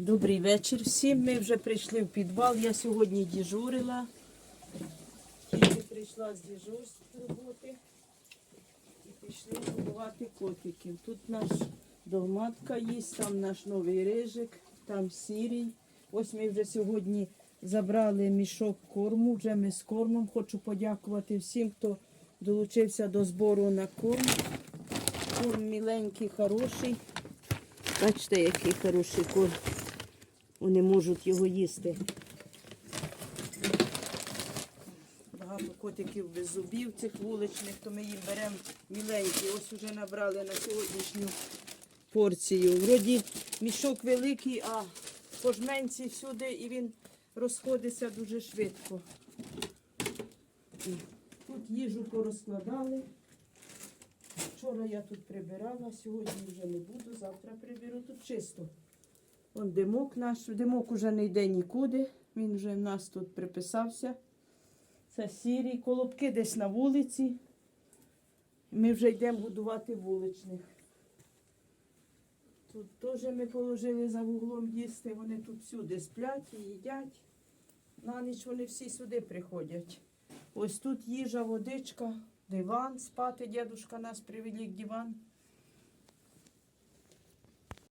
Добрий вечір всім. Ми вже прийшли в підвал. Я сьогодні дежурила. Тільки прийшла з дежурства роботи і пішли годувати котиків. Тут наш долматка є, там наш новий рижик, там сірій. Ось ми вже сьогодні забрали мішок корму. Вже ми з кормом. Хочу подякувати всім, хто долучився до збору на корм. Корм міленький, хороший. Бачите, який хороший корм. Вони можуть його їсти. Багато котиків без зубів цих вуличних, то ми їм беремо міленькі. Ось вже набрали на сьогоднішню порцію. Вроді мішок великий, а по жменці всюди і він розходиться дуже швидко. Тут їжу порозкладали. Вчора я тут прибирала, сьогодні вже не буду, завтра приберу тут чисто. Вон димок наш, димок уже не йде нікуди, він вже в нас тут приписався. Це сірий, колобки десь на вулиці. Ми вже йдемо будувати вуличних. Тут теж ми положили за вуглом їсти, вони тут всюди сплять і їдять. На ніч вони всі сюди приходять. Ось тут їжа, водичка, диван спати. Дідушка нас привелік диван.